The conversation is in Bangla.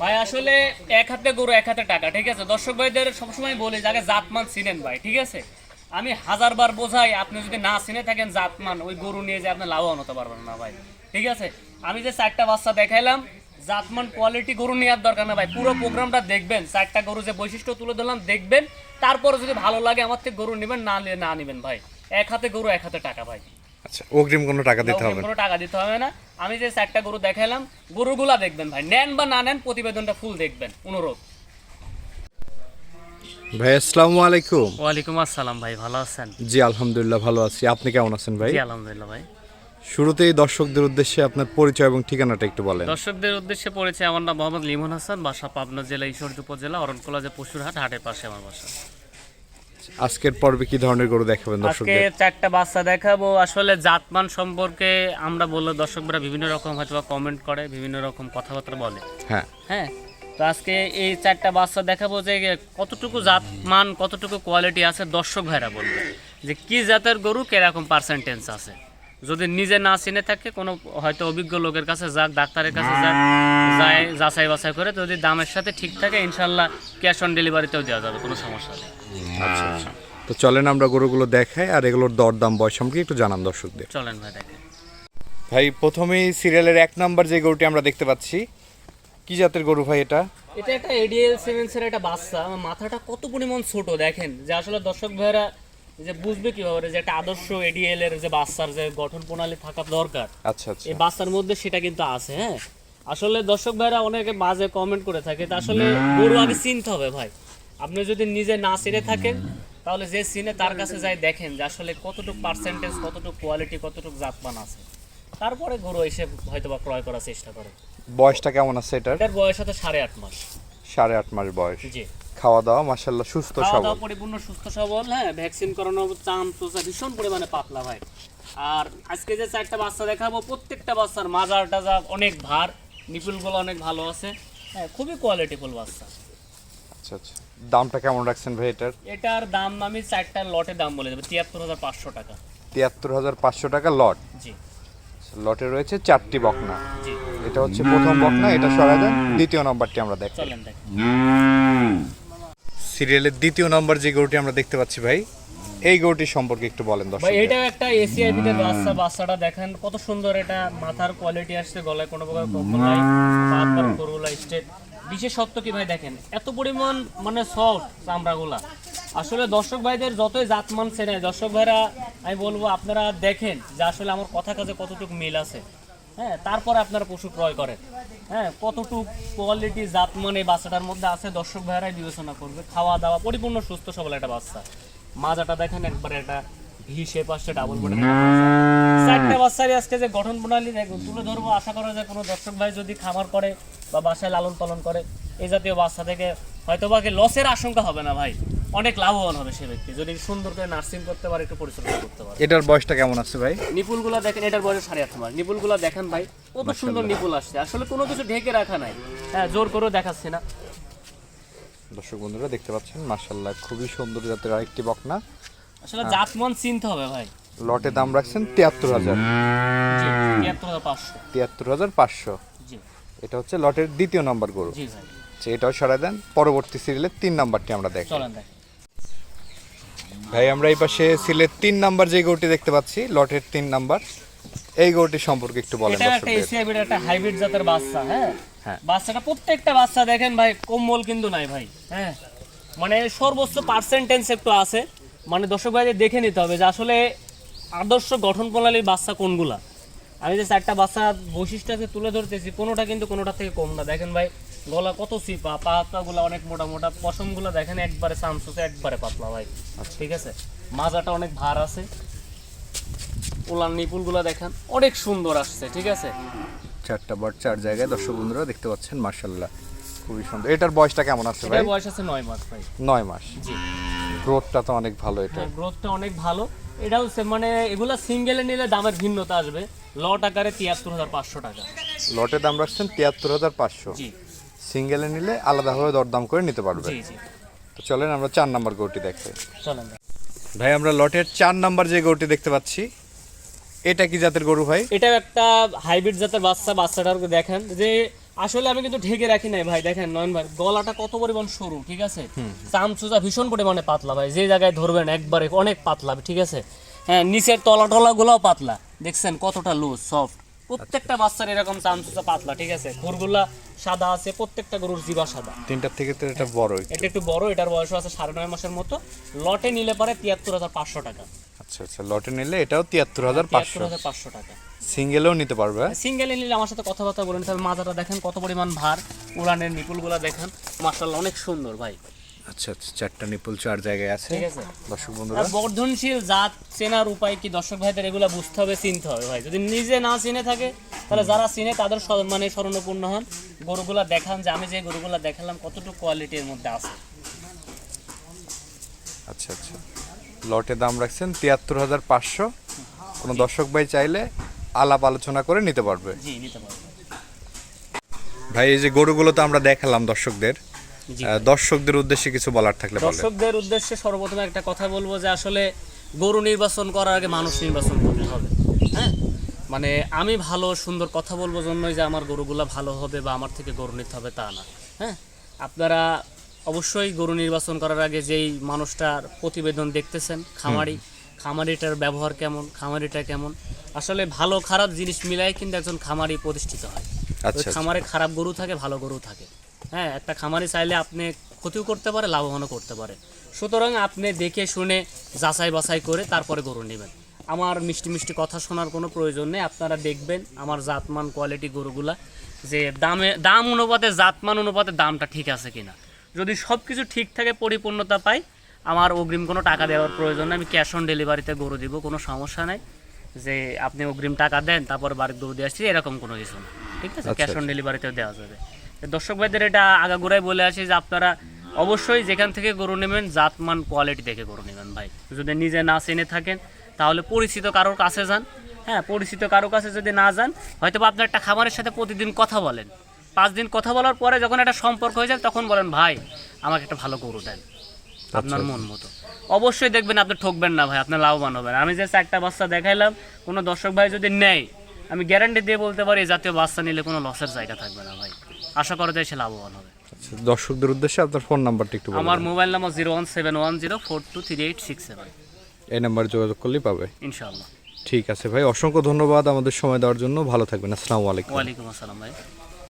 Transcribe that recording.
ভাই, আসলে এক হাতে গরু, এক হাতে টাকা, ঠিক আছে? দর্শক ভাইদের সবসময় বলি যাকে জাতমান চিনেন ভাই, ঠিক আছে? আমি হাজার বার বোঝাই, আপনি যদি না চিনে থাকেন জাতমান, ওই গরু নিয়ে যে আপনি লাভবান হতে পারবেন না ভাই, ঠিক আছে? আমি যে চারটা বাচ্চা দেখাইলাম, জাতমান কোয়ালিটি গরু নেওয়ার দরকার না ভাই, পুরো প্রোগ্রামটা দেখবেন, চারটা গরু যে বৈশিষ্ট্য তুলে ধরলাম, দেখবেন। তারপরে যদি ভালো লাগে, আমার থেকে গরু নেবেন, না না নেবেন ভাই। এক হাতে গরু, এক হাতে টাকা ভাই। আচ্ছা অগ্রিম কোনো টাকা দিতে হবে কোনো টাকা দিতে হবে না। আমি যে চারটা গরু দেখাইলাম গরুগুলা দেখবেন ভাই নেন বা না নেন প্রতিবেদনটা ফুল দেখবেন অনুরোধ। ভাই আসসালামু আলাইকুম। ওয়ালাইকুম আসসালাম ভাই ভালো আছেন? জি আলহামদুলিল্লাহ ভালো আছি। আপনি কেমন আছেন ভাই? জি আলহামদুলিল্লাহ ভাই। শুরুতেই দর্শকদের উদ্দেশ্যে আপনার পরিচয় এবং ঠিকানাটা একটু বলেন। দর্শকদের উদ্দেশ্যে পড়েছে আমার নাম মোহাম্মদ লিমন হাসান বাসা পাবনা জেলা ঈশ্বরদী উপজেলা অরণকোলা যে পশুরহাট হাটের পাশে আমার বাসা। আজকের পর্বে কি ধরনের গরু দেখাবেন আজকে চারটা বাচ্চা দেখাবো। আসলে জাতমান সম্পর্কে আমরা বললে দর্শকরা বিভিন্ন রকম হয়তো কমেন্ট করে বিভিন্ন রকম কথাবার্তা বলে। হ্যাঁ। হ্যাঁ? তো আজকে এই চারটা বাচ্চা দেখাবো যে কতটুকু জাত মান কতটুকু কোয়ালিটি আছে দর্শক ভাইরা বলবে। যে কি জাতের গরু কীরকম পার্সেন্টেজ আছে। যদি নিজে না চিনে থাকে কোনো হয়তো অভিজ্ঞ লোকের কাছে যাক ডাক্তারের কাছে যাক যায় যাচাই বাছাই করে যদি দামের সাথে ঠিক থাকে ইনশাল্লাহ ক্যাশ অন ডেলিভারিতেও দেওয়া যাবে কোনো সমস্যা নেই। আচ্ছা আচ্ছা। তো চলেন আমরা গরুগুলো দেখাই আর এগুলোর দরদাম বয়স সম্পর্কে একটু জানান দর্শকদের। চলেন ভাই দেখেন। ভাই প্রথমেই সিরিয়ালের এক নাম্বার যে গরুটি আমরা দেখতে পাচ্ছি কি জাতের গরু ভাই এটা? এটা একটা এডিএল সেভেন্সের একটা বাচ্চা। মাথাটা কত পরিমাণ ছোট দেখেন। যে আসলে দর্শক ভাইরা যে বুঝবে কীভাবে যে একটা আদর্শ এডিএল এর যে বাচ্চার যে গঠন প্রণালী থাকা দরকার আচ্ছা আচ্ছা। এই বাচ্চার মধ্যে সেটা কিন্তু আছে হ্যাঁ। আসলে দর্শক ভাইরা অনেকে মাঝে কমেন্ট করে থাকে তা আসলে গরু আগে চিনতে হবে ভাই। আপনি যদি নিজে না চিনে থাকেন তাহলে যে চিনে তার কাছে যাই দেখেন যে আসলে কতটুকু পার্সেন্টেজ কতটুকু কোয়ালিটি কতটুকু জাতমান আছে। তারপরে গরু এসে হয়তো বা ক্রয় করার চেষ্টা করে। বয়সটা কেমন আছে এটার? এটার বয়স হচ্ছে সাড়ে আট মাস। সাড়ে আট মাস বয়স। জি। খাওয়া দাওয়া মাসাল্লাহ সুস্থ খাওয়া সবল। দাওয়া পরিপূর্ণ সুস্থ সবল হ্যাঁ ভ্যাকসিন করানো চাম তোষা ভীষণ পরিমাণে পাতলা ভাই। আর আজকে যে চারটা বাচ্চা দেখাবো প্রত্যেকটা বাচ্চার মাজার টাজা অনেক ভার নিপুলগুলো অনেক ভালো আছে। হ্যাঁ খুবই কোয়ালিটিফুল বাচ্চা। আচ্ছা আচ্ছা। দামটা কেমন রাখছেন ভাই এটার? এটার দাম আমি চারটার লটের দাম বলে দেবো তিয়াত্তর হাজার পাঁচশো টাকা। তিয়াত্তর হাজার পাঁচশো টাকা লট? জি। লটে রয়েছে চারটি বকনা। জি। এটা হচ্ছে প্রথম বকনা এটা সরাই দেন দ্বিতীয় নম্বরটি আমরা দেখ চলেন দেখ সিরিয়ালের দ্বিতীয় নম্বর যে গরুটি আমরা দেখতে পাচ্ছি ভাই এই গরুটি সম্পর্কে একটু বলেন ভাই দর্শক এটাও একটা এসিআই বিটের বাচ্চা বাচ্চাটা দেখেন কত সুন্দর এটা মাথার কোয়ালিটি আসছে গলায় কোনো প্রকার কম্বল নাই করুলা স্টেট বিশেষত্ব কি ভাই দেখেন? এত পরিমাণ মানে সফট চামড়াগুলা। আসলে দর্শক ভাইদের যতই জাতমান চেনে দর্শক ভাইরা, আমি বলব আপনারা দেখেন যে আসলে আমার কথা কাজে কতটুকু মিল আছে। হ্যাঁ তারপরে আপনারা পশু ক্রয় করেন। হ্যাঁ কতটুকু কোয়ালিটি জাতমান এই বাচ্চাটার মধ্যে আছে, দর্শক ভাইরাই বিবেচনা করবে। খাওয়া দাওয়া পরিপূর্ণ, সুস্থ সবল একটা বাচ্চা। মাজাটা দেখেন একবারে একটা ভি শেপ আসছে ডাবল বডি চারটা বাচ্চারই আজকে যে গঠন প্রণালী তুলে ধরবো আশা করা যায় কোনো দর্শক ভাই যদি খামার করে বা বাসায় লালন পালন করে এই জাতীয় বাচ্চা থেকে হয়তো বা লসের আশঙ্কা হবে না ভাই। অনেক লাভবান হবে সে ব্যক্তি যদি সুন্দর করে নার্সিং করতে পারে একটু পরিচর্যা করতে পারে। এটার বয়সটা কেমন আছে ভাই? নিপুলগুলা দেখেন এটার বয়স সাড়ে আট মাস। নিপুলগুলা দেখেন ভাই কত সুন্দর নিপুল আসছে। আসলে কোনো কিছু ঢেকে রাখা নাই। হ্যাঁ জোর করেও দেখাচ্ছি না। দর্শক বন্ধুরা দেখতে পাচ্ছেন মার্শাল্লাহ খুবই সুন্দর জাতের আরেকটি বকনা। আসলে জাতমান চিনতে হবে ভাই। লটে দাম রাখছেন তিয়াত্তর হাজার। জি। তিয়াত্তর হাজার পাঁচশো। এটা হচ্ছে লটের দ্বিতীয় নম্বর গরু। জি ভাই। আচ্ছা, এটাও সরাই দেন। পরবর্তী সিরিয়ালের তিন নাম্বারটি আমরা দেখি। চলেন দেখ। ভাই আমরা এই পাশে সিলের তিন নাম্বার যে গরুটি দেখতে পাচ্ছি লটের তিন নাম্বার। এই গরুটি সম্পর্কে একটু বলেন এটা একটা এশিয়া বিট একটা হাইব্রিড জাতের বাচ্চা হ্যাঁ? হ্যাঁ। বাচ্চাটা প্রত্যেকটা বাচ্চা দেখেন ভাই কম্বল কিন্তু নাই ভাই হ্যাঁ? মানে সর্বোচ্চ পার্সেন্টেজ একটু আছে। মানে দর্শক ভাইদের দেখে নিতে হবে যে আসলে আদর্শ গঠন প্রণালীর বাচ্চা কোনগুলা? আমি যে চারটা বাচ্চা বৈশিষ্ট্যকে তুলে ধরতেছি কোনোটা কিন্তু কোনোটা থেকে কম না। দেখেন ভাই গলা কত চিপা পাতাগুলো অনেক মোটা মোটা পশমগুলো দেখেন একবারে সামসুসে একবারে পাতলা ভাই। ঠিক আছে? মাজাটা অনেক ভার আছে। উলান নিপুলগুলো দেখেন অনেক সুন্দর আসছে ঠিক আছে? চারটা বার চার জায়গায় দর্শক বন্ধুরা দেখতে পাচ্ছেন মার্শাল্লাহ খুবই সুন্দর। এটার বয়সটা কেমন আছে ভাই? বয়স আছে নয় মাস ভাই। নয় মাস। জি। গ্রোথটা তো অনেক ভালো এটা। হ্যাঁ গ্রোথটা অনেক ভালো। এটাও সে- মানে এগুলা সিঙ্গেলে নিলে দামের ভিন্নতা আসবে। লট আকারে তিয়াত্তর হাজার পাঁচশো টাকা। লটে দাম রাখছেন তিয়াত্তর হাজার পাঁচশো। সিঙ্গেলে নিলে আলাদাভাবে দরদাম করে নিতে পারবে। তো চলেন আমরা চার নাম্বার গরুটি দেখতে চলেন। ভাই আমরা লটের চার নাম্বার যে গরুটি দেখতে পাচ্ছি এটা কি জাতের গরু ভাই? এটাও একটা হাইব্রিড জাতের বাচ্চা বাচ্চাটার দেখেন। যে আসলে আমি কিন্তু ঢেকে রাখি নাই ভাই দেখেন নয়ন ভাই গলাটা কত পরিমাণ সরু ঠিক আছে? চামচুচা ভীষণ পরিমাণে পাতলা ভাই যে জায়গায় ধরবেন একবারে অনেক পাতলা ঠিক আছে? হ্যাঁ নিচের তলা টলা গুলাও পাতলা দেখছেন কতটা লুজ সফট প্রত্যেকটা বাচ্চার এরকম চামচুচা পাতলা ঠিক আছে? খুরগুলা সাদা আছে প্রত্যেকটা গরুর জিবা সাদা। তিনটার থেকে তো এটা বড় এটা একটু বড় এটার বয়স আছে সাড়ে নয় মাসের মতো। লটে নিলে পারে তিয়াত্তর হাজার পাঁচশো টাকা। আচ্ছা আচ্ছা লটে নিলে এটাও তিয়াত্তর হাজার পাঁচশো। হাজার পাঁচশো টাকা। সিঙ্গেলেও নিতে পারবে। সিঙ্গেলে নিলে আমার সাথে কথাবার্তা বলেন তবে মাথাটা দেখেন কত পরিমাণ ভার। উড়ানের নিপুলগুলা দেখেন। মার্শাল্লাহ অনেক সুন্দর ভাই। আচ্ছা আচ্ছা চারটা নিপুল চার জায়গায় আছে। ঠিক আছে। দর্শক বন্ধুরা। বর্ধনশীল জাত চেনার উপায় কি? দর্শক ভাইদের এগুলো বুঝতে হবে চিনতে হবে ভাই। যদি নিজে না চিনে থাকে তাহলে যারা চিনে তাদের স্মরণ- মানে স্মরণপূর্ণ হন। গরুগুলা দেখান যে আমি যে গরুগুলা দেখালাম কতটুকু কোয়ালিটির মধ্যে আছে। আচ্ছা আচ্ছা। লটে দাম রাখছেন তিয়াত্তর হাজার পাঁচশো। কোনো দর্শক ভাই চাইলে আলাপ আলোচনা করে নিতে পারবে। জি নিতে পারব। ভাই এই যে গরুগুলো তো আমরা দেখালাম দর্শকদের। দর্শকদের উদ্দেশ্যে কিছু বলার থাকলে দর্শকদের উদ্দেশ্যে সর্বপ্রথম একটা কথা বলব যে আসলে গরু নির্বাচন করার আগে মানুষ নির্বাচন করতে হবে হ্যাঁ? মানে আমি ভালো সুন্দর কথা বলব জন্যই যে আমার গরুগুলা ভালো হবে বা আমার থেকে গরু নিতে হবে তা না হ্যাঁ? আপনারা অবশ্যই গরু নির্বাচন করার আগে যেই মানুষটার প্রতিবেদন দেখতেছেন খামারি খামারিটার ব্যবহার কেমন খামারিটা কেমন? আসলে ভালো খারাপ জিনিস মিলাই কিন্তু একজন খামারি প্রতিষ্ঠিত হয়। আচ্ছা আচ্ছা। খামারে খারাপ গরু থাকে ভালো গরু থাকে। হ্যাঁ একটা খামারি চাইলে আপনি ক্ষতিও করতে পারে লাভবানও করতে পারে। সুতরাং আপনি দেখে শুনে যাচাই বাছাই করে তারপরে গরু নেবেন। আমার মিষ্টি মিষ্টি কথা শোনার কোনো প্রয়োজন নেই আপনারা দেখবেন আমার জাতমান কোয়ালিটি গরুগুলা যে দামে দাম অনুপাতে জাতমান অনুপাতে দামটা ঠিক আছে কিনা। যদি সব কিছু ঠিক থাকে পরিপূর্ণতা পাই আমার অগ্রিম কোনো টাকা দেওয়ার প্রয়োজন নেই আমি ক্যাশ অন ডেলিভারিতে গরু দিব কোনো সমস্যা নেই। যে আপনি অগ্রিম টাকা দেন তারপর বাড়ির গরু দিয়ে আসছি এরকম কোনো কিছু না। ঠিক আছে? ক্যাশ অন ডেলিভারিতেও দেওয়া যাবে। দর্শক ভাইদের এটা আগাগোড়াই বলে আসি যে আপনারা অবশ্যই যেখান থেকে গরু নেবেন জাতমান কোয়ালিটি দেখে গরু নেবেন ভাই। যদি নিজে না চেনে থাকেন তাহলে পরিচিত কারোর কাছে যান। হ্যাঁ পরিচিত কারোর কাছে যদি না যান হয়তো বা আপনার একটা খামারের সাথে প্রতিদিন কথা বলেন। পাঁচ দিন কথা বলার পরে যখন একটা সম্পর্ক হয়ে যায় তখন বলেন ভাই আমাকে একটা ভালো গরু দেন। আপনার মন মতো। অবশ্যই দেখবেন আপনি ঠকবেন না ভাই আপনার লাভবান হবেন। আমি যে চারটা বাচ্চা দেখাইলাম কোনো দর্শক ভাই যদি নেয় আমি গ্যারান্টি দিয়ে বলতে পারি এই জাতীয় বাচ্চা নিলে কোনো লসের জায়গা থাকবে না ভাই। আশা করা যায় সে লাভবান হবে। আচ্ছা, দর্শকদের উদ্দেশ্যে আপনার ফোন নাম্বারটা একটু আমার mobile number zero one seven one zero four two three eight six seven এই নাম্বারে যোগাযোগ করলেই পাবে। ইনশাআল্লাহ। ঠিক আছে ভাই অসংখ্য ধন্যবাদ আমাদের সময় দেওয়ার জন্য। ভালো থাকবেন আসসালামু আলাইকুম। ওয়ালাইকুম আসসালাম ভাই।